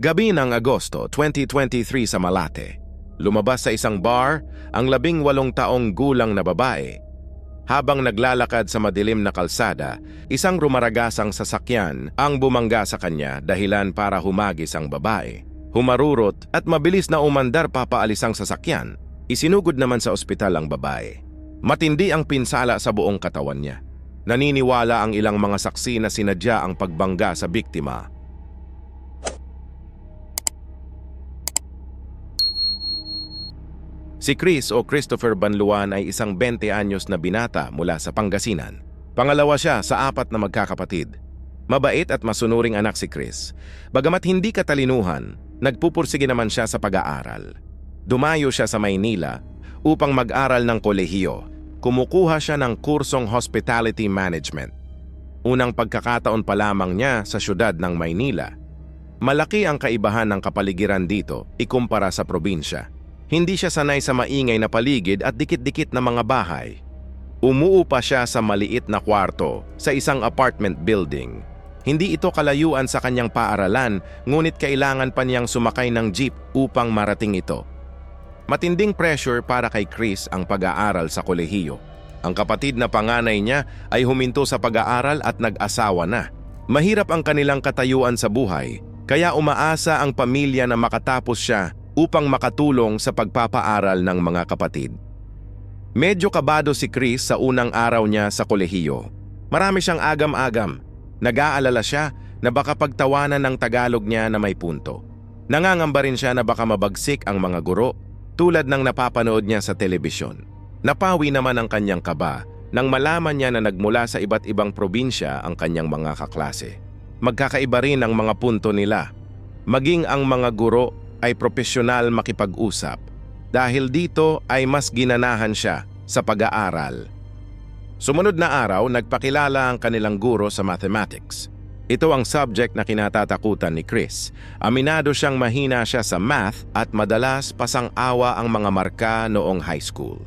Gabi ng Agosto 2023 sa Malate. Lumabas sa isang bar ang labing walong taong gulang na babae. Habang naglalakad sa madilim na kalsada, isang rumaragasang sasakyan ang bumangga sa kanya dahilan para humagis ang babae. Humarurot at mabilis na umandar papaalis ang sasakyan. Isinugod naman sa ospital ang babae. Matindi ang pinsala sa buong katawan niya. Naniniwala ang ilang mga saksi na sinadya ang pagbangga sa biktima. Si Chris o Christopher Banluan ay isang 20 anyos na binata mula sa Pangasinan. Pangalawa siya sa apat na magkakapatid. Mabait at masunuring anak si Chris. Bagamat hindi katalinuhan, nagpupursige naman siya sa pag-aaral. Dumayo siya sa Maynila upang mag-aral ng kolehiyo. Kumukuha siya ng kursong Hospitality Management. Unang pagkakataon pa lamang niya sa syudad ng Maynila. Malaki ang kaibahan ng kapaligiran dito ikumpara sa probinsya. Hindi siya sanay sa maingay na paligid at dikit-dikit na mga bahay. Umuupa siya sa maliit na kwarto sa isang apartment building. Hindi ito kalayuan sa kanyang paaralan, ngunit kailangan pa niyang sumakay ng jeep upang marating ito. Matinding pressure para kay Chris ang pag-aaral sa kolehiyo. Ang kapatid na panganay niya ay huminto sa pag-aaral at nag-asawa na. Mahirap ang kanilang katayuan sa buhay, kaya umaasa ang pamilya na makatapos siya upang makatulong sa pagpapaaral ng mga kapatid. Medyo kabado si Chris sa unang araw niya sa kolehiyo. Marami siyang agam-agam. Nag-aalala siya na baka pagtawanan ng Tagalog niya na may punto. Nangangamba rin siya na baka mabagsik ang mga guro tulad ng napapanood niya sa telebisyon. Napawi naman ang kanyang kaba nang malaman niya na nagmula sa iba't ibang probinsya ang kanyang mga kaklase. Magkakaiba rin ang mga punto nila. Maging ang mga guro ay profesional makipag-usap dahil dito ay mas ginanahan siya sa pag-aaral. Sumunod na araw, nagpakilala ang kanilang guro sa mathematics. Ito ang subject na kinatatakutan ni Chris. Aminado siyang mahina siya sa math at madalas pasang-awa ang mga marka noong high school.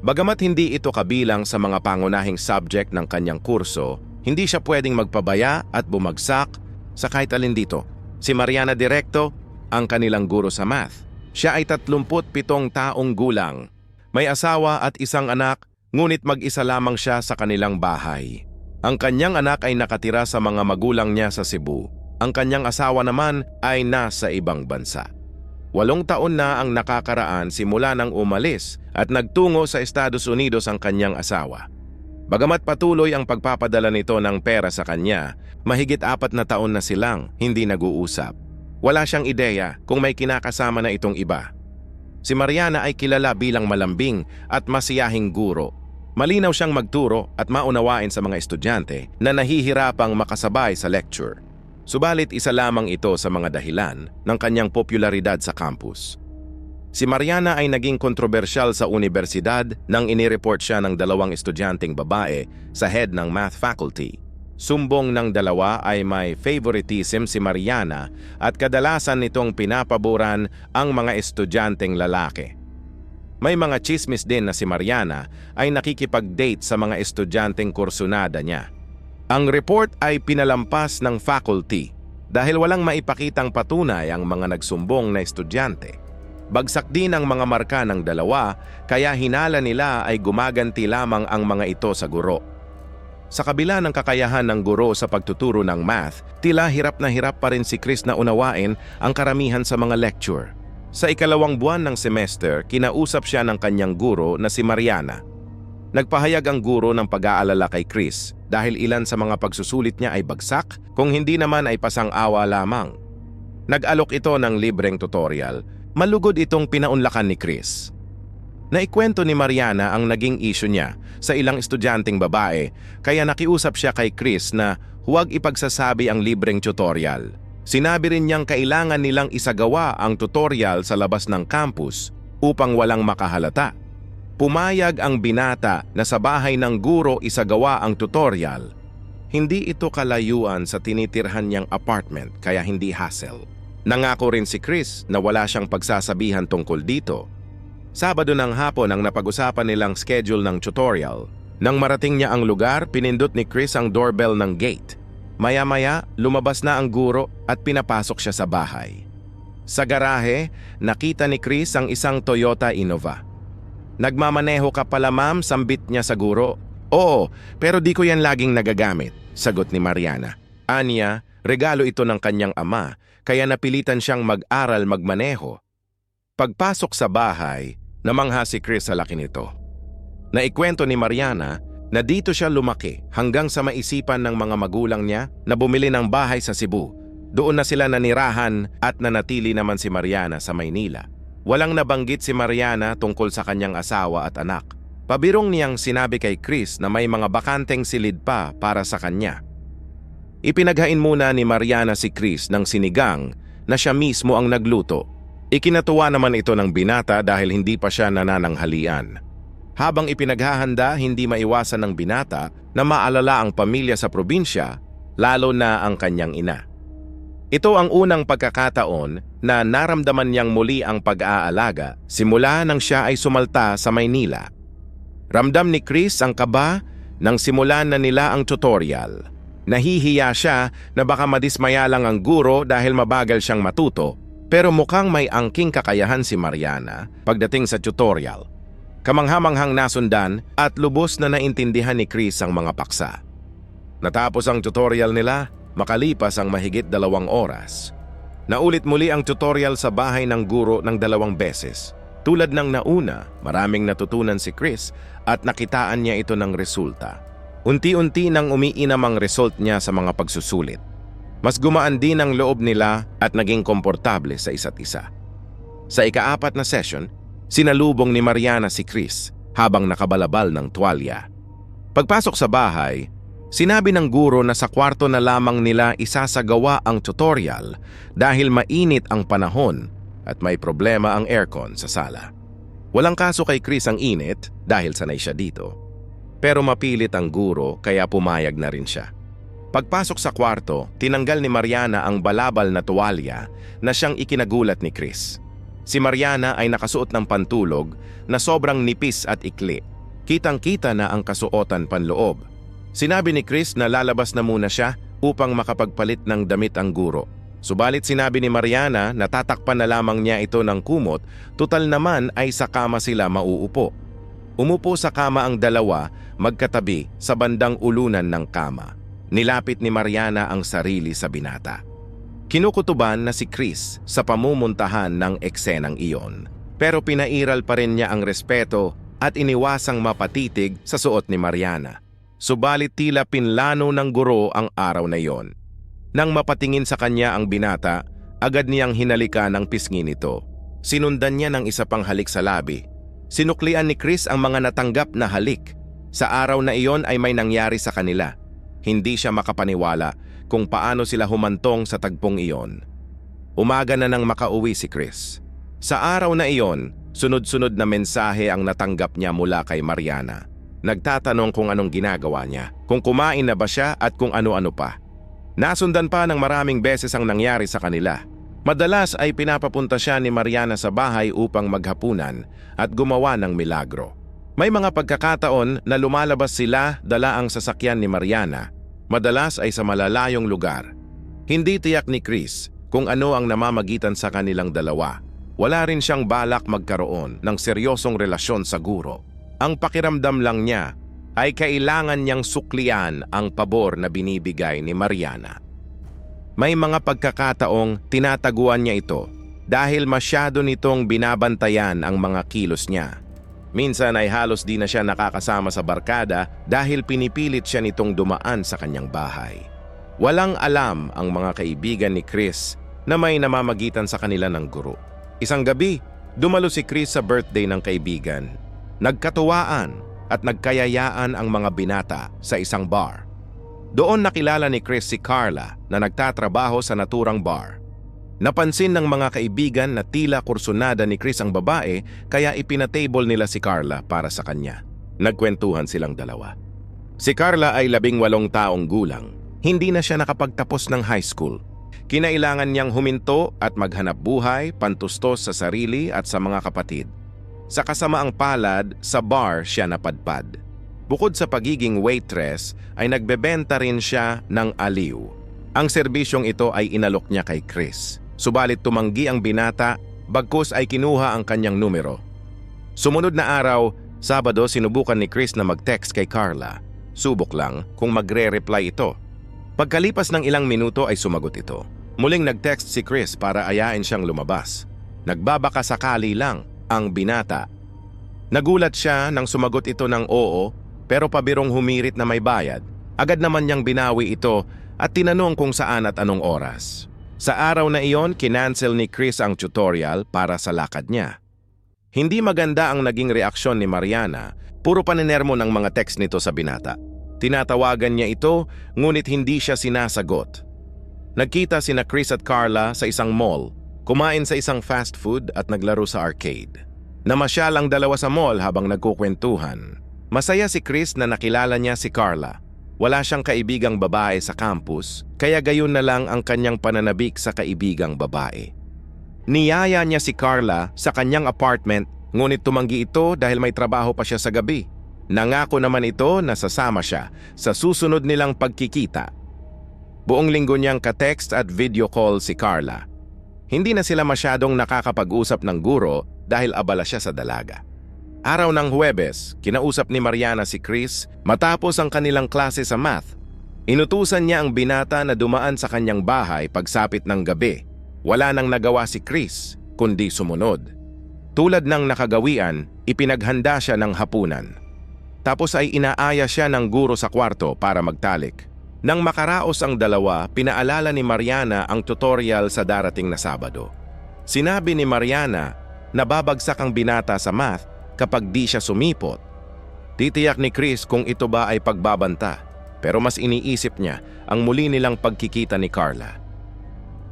Bagamat hindi ito kabilang sa mga pangunahing subject ng kanyang kurso, hindi siya pwedeng magpabaya at bumagsak sa kahit alin dito. Si Mariana Directo, ang kanilang guro sa math. Siya ay 37 taong gulang. May asawa at isang anak, ngunit mag-isa lamang siya sa kanilang bahay. Ang kanyang anak ay nakatira sa mga magulang niya sa Cebu. Ang kanyang asawa naman ay nasa ibang bansa. Walong taon na ang nakakaraan simula nang umalis at nagtungo sa Estados Unidos ang kanyang asawa. Bagamat patuloy ang pagpapadala nito ng pera sa kanya, mahigit apat na taon na silang hindi nag-uusap. Wala siyang ideya kung may kinakasama na itong iba. Si Mariana ay kilala bilang malambing at masiyahing guro. Malinaw siyang magturo at maunawain sa mga estudyante na nahihirapang makasabay sa lecture. Subalit isa lamang ito sa mga dahilan ng kanyang popularidad sa campus. Si Mariana ay naging kontrobersyal sa universidad nang inireport siya ng dalawang estudyanteng babae sa head ng math faculty. Sumbong ng dalawa ay may favoritism si Mariana at kadalasan nitong pinapaboran ang mga estudyanteng lalaki. May mga chismis din na si Mariana ay nakikipag-date sa mga estudyanteng kursunada niya. Ang report ay pinalampas ng faculty dahil walang maipakitang patunay ang mga nagsumbong na estudyante. Bagsak din ang mga marka ng dalawa kaya hinala nila ay gumaganti lamang ang mga ito sa guro. Sa kabila ng kakayahan ng guro sa pagtuturo ng math, tila hirap na hirap pa rin si Chris na unawain ang karamihan sa mga lecture. Sa ikalawang buwan ng semester, kinausap siya ng kanyang guro na si Mariana. Nagpahayag ang guro ng pag-aalala kay Chris dahil ilan sa mga pagsusulit niya ay bagsak kung hindi naman ay pasang-awa lamang. Nag-alok ito ng libreng tutorial. Malugod itong pinaunlakan ni Chris. Naikwento ni Mariana ang naging issue niya sa ilang estudyanteng babae kaya nakiusap siya kay Chris na huwag ipagsasabi ang libreng tutorial. Sinabi rin niyang kailangan nilang isagawa ang tutorial sa labas ng campus upang walang makahalata. Pumayag ang binata na sa bahay ng guro isagawa ang tutorial. Hindi ito kalayuan sa tinitirhan niyang apartment kaya hindi hassle. Nangako rin si Chris na wala siyang pagsasabihan tungkol dito Sabado ng hapon ang napag-usapan nilang schedule ng tutorial. Nang marating niya ang lugar, pinindot ni Chris ang doorbell ng gate. Maya-maya, lumabas na ang guro at pinapasok siya sa bahay. Sa garahe, nakita ni Chris ang isang Toyota Innova. Nagmamaneho ka pala ma'am, sambit niya sa guro. Oo, pero di ko yan laging nagagamit, sagot ni Mariana. Anya, regalo ito ng kanyang ama, kaya napilitan siyang mag-aral magmaneho. Pagpasok sa bahay, namangha si Chris sa laki nito. Naikwento ni Mariana na dito siya lumaki hanggang sa maisipan ng mga magulang niya na bumili ng bahay sa Cebu. Doon na sila nanirahan at nanatili naman si Mariana sa Maynila. Walang nabanggit si Mariana tungkol sa kanyang asawa at anak. Pabirong niyang sinabi kay Chris na may mga bakanteng silid pa para sa kanya. Ipinaghain muna ni Mariana si Chris ng sinigang na siya mismo ang nagluto. Ikinatuwa naman ito ng binata dahil hindi pa siya nanananghalian. Habang ipinaghahanda, hindi maiwasan ng binata na maalala ang pamilya sa probinsya, lalo na ang kanyang ina. Ito ang unang pagkakataon na naramdaman niyang muli ang pag-aalaga simula nang siya ay sumalta sa Maynila. Ramdam ni Chris ang kaba nang simulan na nila ang tutorial. Nahihiya siya na baka madismaya lang ang guro dahil mabagal siyang matuto, pero mukhang may angking kakayahan si Mariana pagdating sa tutorial. Kamanghamanghang nasundan at lubos na naintindihan ni Chris ang mga paksa. Natapos ang tutorial nila, makalipas ang mahigit dalawang oras. Naulit muli ang tutorial sa bahay ng guro ng dalawang beses. Tulad ng nauna, maraming natutunan si Chris at nakitaan niya ito ng resulta. Unti-unti nang umiinam ang result niya sa mga pagsusulit. Mas gumaan din ang loob nila at naging komportable sa isa't isa. Sa ikaapat na session, sinalubong ni Mariana si Chris habang nakabalabal ng tuwalya. Pagpasok sa bahay, sinabi ng guro na sa kwarto na lamang nila isasagawa ang tutorial dahil mainit ang panahon at may problema ang aircon sa sala. Walang kaso kay Chris ang init dahil sanay siya dito. Pero mapilit ang guro kaya pumayag na rin siya. Pagpasok sa kwarto, tinanggal ni Mariana ang balabal na tuwalya na siyang ikinagulat ni Chris. Si Mariana ay nakasuot ng pantulog na sobrang nipis at ikli. Kitang-kita na ang kasuotan panloob. Sinabi ni Chris na lalabas na muna siya upang makapagpalit ng damit ang guro. Subalit sinabi ni Mariana na tatakpan na lamang niya ito ng kumot, tutal naman ay sa kama sila mauupo. Umupo sa kama ang dalawa, magkatabi sa bandang ulunan ng kama. Nilapit ni Mariana ang sarili sa binata. Kinukutuban na si Chris sa pamumuntahan ng eksenang iyon. Pero pinairal pa rin niya ang respeto at iniwasang mapatitig sa suot ni Mariana. Subalit tila pinlano ng guro ang araw na iyon. Nang mapatingin sa kanya ang binata, agad niyang hinalikan ang pisngi nito. Sinundan niya ng isa pang halik sa labi. Sinuklian ni Chris ang mga natanggap na halik. Sa araw na iyon ay may nangyari sa kanila. Hindi siya makapaniwala kung paano sila humantong sa tagpong iyon. Umaga na nang makauwi si Chris. Sa araw na iyon, sunod-sunod na mensahe ang natanggap niya mula kay Mariana. Nagtatanong kung anong ginagawa niya, kung kumain na ba siya at kung ano-ano pa. Nasundan pa ng maraming beses ang nangyari sa kanila. Madalas ay pinapapunta siya ni Mariana sa bahay upang maghapunan at gumawa ng milagro. May mga pagkakataon na lumalabas sila dala ang sasakyan ni Mariana, madalas ay sa malalayong lugar. Hindi tiyak ni Chris kung ano ang namamagitan sa kanilang dalawa. Wala rin siyang balak magkaroon ng seryosong relasyon sa guro. Ang pakiramdam lang niya ay kailangan niyang suklian ang pabor na binibigay ni Mariana. May mga pagkakataong tinataguan niya ito dahil masyado nitong binabantayan ang mga kilos niya. Minsan ay halos di na siya nakakasama sa barkada dahil pinipilit siya nitong dumaan sa kanyang bahay. Walang alam ang mga kaibigan ni Chris na may namamagitan sa kanila ng guro. Isang gabi, dumalo si Chris sa birthday ng kaibigan. Nagkatuwaan at nagkayayaan ang mga binata sa isang bar. Doon nakilala ni Chris si Carla na nagtatrabaho sa naturang bar. Napansin ng mga kaibigan na tila kursunada ni Chris ang babae kaya ipinatable nila si Carla para sa kanya. Nagkwentuhan silang dalawa. Si Carla ay labing walong taong gulang. Hindi na siya nakapagtapos ng high school. Kinailangan niyang huminto at maghanap buhay, pantustos sa sarili at sa mga kapatid. Sa kasamaang palad, sa bar siya napadpad. Bukod sa pagiging waitress, ay nagbebenta rin siya ng aliw Ang serbisyong ito ay inalok niya kay Chris. Subalit tumanggi ang binata, bagkus ay kinuha ang kanyang numero. Sumunod na araw, Sabado sinubukan ni Chris na mag-text kay Carla. Subok lang kung magre-reply ito. Pagkalipas ng ilang minuto ay sumagot ito. Muling nag-text si Chris para ayain siyang lumabas. Nagbabaka sakali lang ang binata. Nagulat siya nang sumagot ito ng oo pero pabirong humirit na may bayad. Agad naman niyang binawi ito at tinanong kung saan at anong oras. Sa araw na iyon, kinancel ni Chris ang tutorial para sa lakad niya. Hindi maganda ang naging reaksyon ni Mariana, puro paninermo ng mga text nito sa binata. Tinatawagan niya ito, ngunit hindi siya sinasagot. Nagkita sina Chris at Carla sa isang mall, kumain sa isang fast food at naglaro sa arcade. Namasyal ang dalawa sa mall habang nagkukwentuhan. Masaya si Chris na nakilala niya si Carla. Wala siyang kaibigang babae sa campus, kaya gayon na lang ang kanyang pananabik sa kaibigang babae. Niyaya niya si Carla sa kanyang apartment ngunit tumanggi ito dahil may trabaho pa siya sa gabi. Nangako naman ito na sasama siya sa susunod nilang pagkikita. Buong linggo niyang ka-text at video call si Carla. Hindi na sila masyadong nakakapag-usap ng guro dahil abala siya sa dalaga. Araw ng Huwebes, kinausap ni Mariana si Chris matapos ang kanilang klase sa math. Inutusan niya ang binata na dumaan sa kanyang bahay pagsapit ng gabi wala nang nagawa si Chris, kundi sumunod. Tulad ng nakagawian, ipinaghanda siya ng hapunan. Tapos ay inaaya siya ng guro sa kwarto para magtalik. Nang makaraos ang dalawa, pinaalala ni Mariana ang tutorial sa darating na Sabado. Sinabi ni Mariana na babagsak ang binata sa math kapag di siya sumipot. Titiyak ni Chris kung ito ba ay pagbabanta, pero mas iniisip niya ang muli nilang pagkikita ni Carla.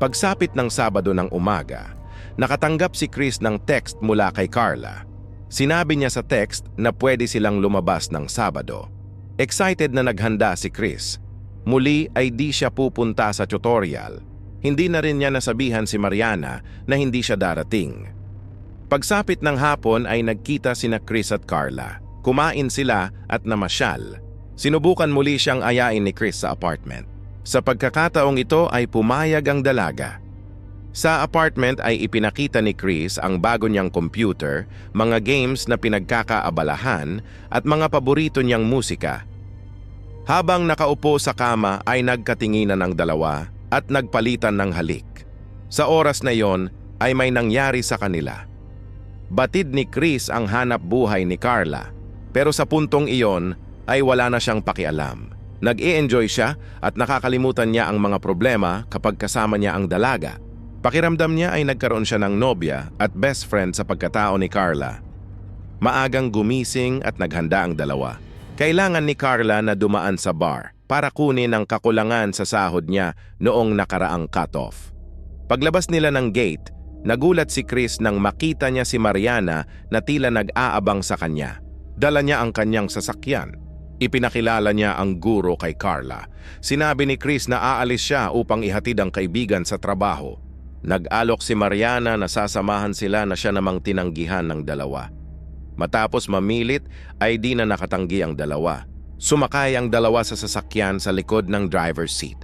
Pagsapit ng Sabado ng umaga, nakatanggap si Chris ng text mula kay Carla. Sinabi niya sa text na pwede silang lumabas ng Sabado. Excited na naghanda si Chris. Muli ay di siya pupunta sa tutorial. Hindi na rin niya nasabihan si Mariana na hindi siya darating. Pagsapit ng hapon ay nagkita sina Chris at Carla. Kumain sila at namasyal. Sinubukan muli siyang ayain ni Chris sa apartment. Sa pagkakataong ito ay pumayag ang dalaga. Sa apartment ay ipinakita ni Chris ang bago niyang computer, mga games na pinagkakaabalahan at mga paborito niyang musika. Habang nakaupo sa kama ay nagkatinginan ang dalawa at nagpalitan ng halik. Sa oras na yon ay may nangyari sa kanila. Batid ni Chris ang hanap buhay ni Carla, pero sa puntong iyon ay wala na siyang pakialam. Nag-i-enjoy siya at nakakalimutan niya ang mga problema kapag kasama niya ang dalaga. Pakiramdam niya ay nagkaroon siya ng nobya at best friend sa pagkatao ni Carla. Maagang gumising at naghanda ang dalawa. Kailangan ni Carla na dumaan sa bar para kunin ang kakulangan sa sahod niya noong nakaraang cut-off. Paglabas nila ng gate, nagulat si Chris nang makita niya si Mariana na tila nag-aabang sa kanya. Dala niya ang kanyang sasakyan Ipinakilala niya ang guro kay Carla. Sinabi ni Chris na aalis siya upang ihatid ang kaibigan sa trabaho. Nag-alok si Mariana na sasamahan sila na siya namang tinanggihan ng dalawa. Matapos mamilit ay di na nakatanggi ang dalawa. Sumakay ang dalawa sa sasakyan sa likod ng driver's seat.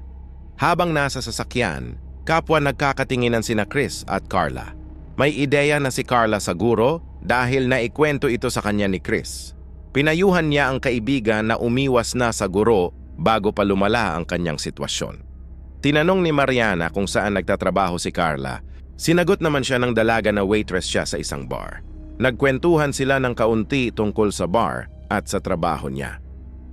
Habang nasa sasakyan, kapwa nagkakatinginan sina Chris at Carla. May ideya na si Carla sa guro dahil naikwento ito sa kanya ni Chris. Pinayuhan niya ang kaibigan na umiwas na sa guro bago pa lumala ang kanyang sitwasyon. Tinanong ni Mariana kung saan nagtatrabaho si Carla. Sinagot naman siya ng dalaga na waitress siya sa isang bar. Nagkwentuhan sila ng kaunti tungkol sa bar at sa trabaho niya.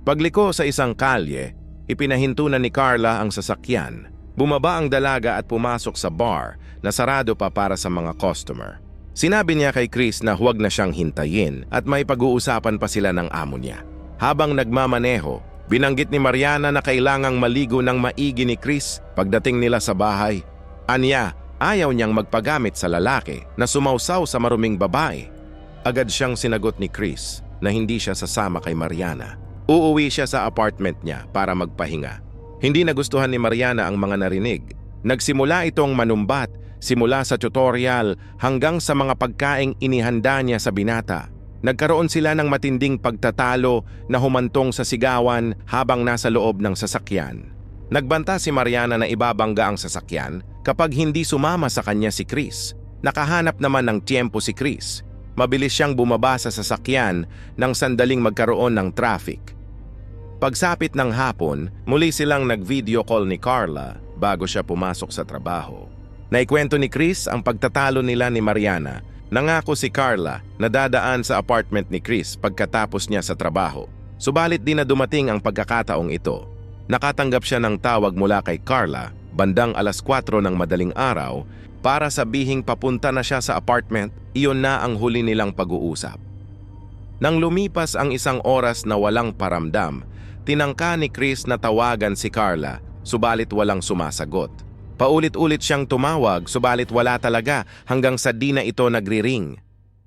Pagliko sa isang kalye, ipinahinto na ni Carla ang sasakyan. Bumaba ang dalaga at pumasok sa bar na sarado pa para sa mga customer. Sinabi niya kay Chris na huwag na siyang hintayin at may pag-uusapan pa sila ng amo niya. Habang nagmamaneho, binanggit ni Mariana na kailangang maligo ng maigi ni Chris pagdating nila sa bahay. Anya, ayaw niyang magpagamit sa lalaki na sumausaw sa maruming babae. Agad siyang sinagot ni Chris na hindi siya sasama kay Mariana. Uuwi siya sa apartment niya para magpahinga. Hindi nagustuhan ni Mariana ang mga narinig. Nagsimula itong manumbat simula sa tutorial hanggang sa mga pagkaing inihanda niya sa binata. Nagkaroon sila ng matinding pagtatalo na humantong sa sigawan habang nasa loob ng sasakyan. Nagbanta si Mariana na ibabangga ang sasakyan kapag hindi sumama sa kanya si Chris. Nakahanap naman ng tiempo si Chris. Mabilis siyang bumaba sa sasakyan nang sandaling magkaroon ng traffic. Pagsapit ng hapon, muli silang nag-video call ni Carla bago siya pumasok sa trabaho. Naikwento ni Chris ang pagtatalo nila ni Mariana. Nangako si Carla na dadaan sa apartment ni Chris pagkatapos niya sa trabaho. Subalit di na dumating ang pagkakataong ito. Nakatanggap siya ng tawag mula kay Carla bandang alas 4 ng madaling araw para sabihing papunta na siya sa apartment, iyon na ang huli nilang pag-uusap. Nang lumipas ang isang oras na walang paramdam, tinangka ni Chris na tawagan si Carla, subalit walang sumasagot. Paulit-ulit siyang tumawag, subalit wala talaga hanggang sa di na ito nagriring.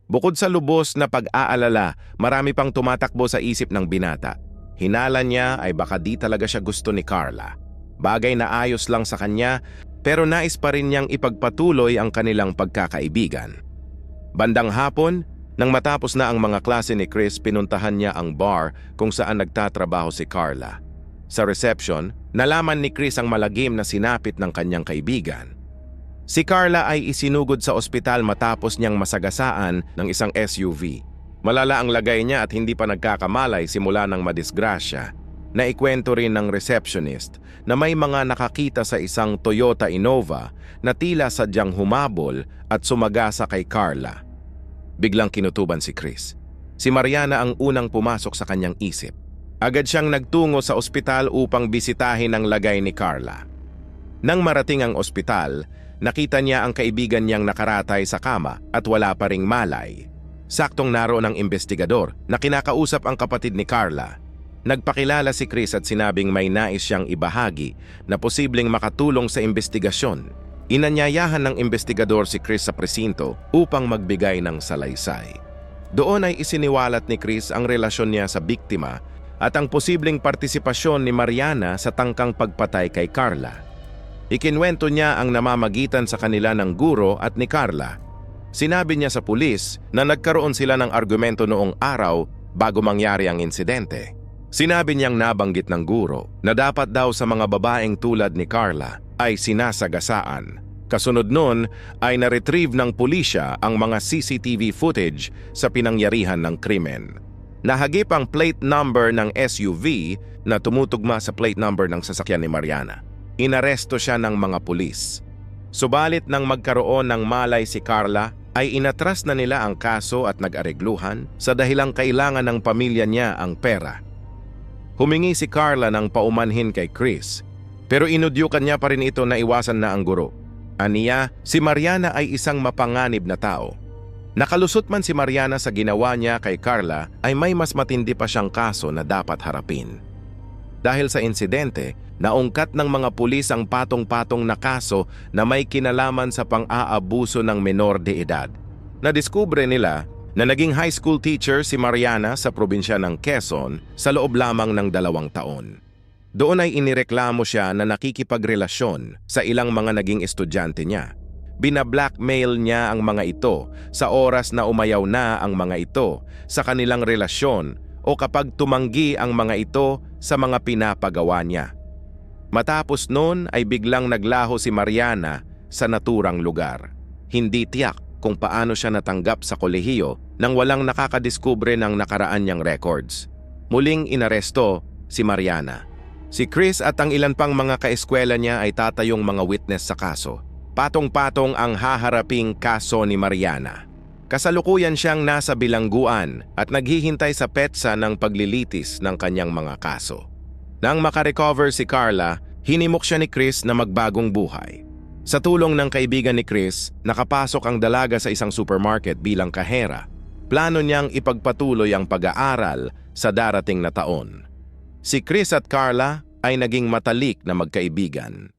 Bukod sa lubos na pag-aalala, marami pang tumatakbo sa isip ng binata. Hinala niya ay baka di talaga siya gusto ni Carla. Bagay na ayos lang sa kanya pero nais pa rin niyang ipagpatuloy ang kanilang pagkakaibigan. Bandang hapon, nang matapos na ang mga klase ni Chris, pinuntahan niya ang bar kung saan nagtatrabaho si Carla. Sa reception, nalaman ni Chris ang malagim na sinapit ng kanyang kaibigan. Si Carla ay isinugod sa ospital matapos niyang masagasaan ng isang SUV. Malala ang lagay niya at hindi pa nagkakamalay simula ng madisgrasya. Naikwento rin ng receptionist na may mga nakakita sa isang Toyota Innova na tila sadyang humabol at sumagasa kay Carla. Biglang kinutuban si Chris. Si Mariana ang unang pumasok sa kanyang isip. Agad siyang nagtungo sa ospital upang bisitahin ang lagay ni Carla. Nang marating ang ospital, nakita niya ang kaibigan niyang nakaratay sa kama at wala pa ring malay. Saktong naroon ang investigador na kinakausap ang kapatid ni Carla. Nagpakilala si Chris at sinabing may nais siyang ibahagi na posibleng makatulong sa investigasyon. Inanyayahan ng investigador si Chris sa presinto upang magbigay ng salaysay. Doon ay isiniwalat ni Chris ang relasyon niya sa biktima at ang posibleng partisipasyon ni Mariana sa tangkang pagpatay kay Carla. Ikinwento niya ang namamagitan sa kanila ng guro at ni Carla Sinabi niya sa pulis na nagkaroon sila ng argumento noong araw bago mangyari ang insidente. Sinabi niyang nabanggit ng guro na dapat daw sa mga babaeng tulad ni Carla ay sinasagasaan. Kasunod nun ay na-retrieve ng pulisya ang mga CCTV footage sa pinangyarihan ng krimen. Nahagip ang plate number ng SUV na tumutugma sa plate number ng sasakyan ni Mariana. Inaresto siya ng mga pulis. Subalit nang magkaroon ng malay si Carla, ay inatras na nila ang kaso at nag-aregluhan sa dahilang kailangan ng pamilya niya ang pera. Humingi si Carla ng paumanhin kay Chris, pero inudyukan niya pa rin ito na iwasan na ang guro. Aniya, si Mariana ay isang mapanganib na tao. Nakalusot man si Mariana sa ginawa niya kay Carla ay may mas matindi pa siyang kaso na dapat harapin. Dahil sa insidente, naungkat ng mga pulis ang patong-patong na kaso na may kinalaman sa pang-aabuso ng menor de edad. Nadiskubre nila na naging high school teacher si Mariana sa probinsya ng Quezon sa loob lamang ng dalawang taon. Doon ay inireklamo siya na nakikipagrelasyon sa ilang mga naging estudyante niya. Bina-blackmail niya ang mga ito sa oras na umayaw na ang mga ito sa kanilang relasyon o kapag tumanggi ang mga ito sa mga pinapagawa niya. Matapos noon ay biglang naglaho si Mariana sa naturang lugar. Hindi tiyak kung paano siya natanggap sa kolehiyo nang walang nakakadiskubre ng nakaraan niyang records. Muling inaresto si Mariana. Si Chris at ang ilan pang mga kaeskwela niya ay tatayong mga witness sa kaso. Patong-patong ang haharaping kaso ni Mariana. Kasalukuyan siyang nasa bilangguan at naghihintay sa petsa ng paglilitis ng kanyang mga kaso. Nang makarecover si Carla, hinimok siya ni Chris na magbagong buhay. Sa tulong ng kaibigan ni Chris, nakapasok ang dalaga sa isang supermarket bilang kahera. Plano niyang ipagpatuloy ang pag-aaral sa darating na taon. Si Chris at Carla ay naging matalik na magkaibigan.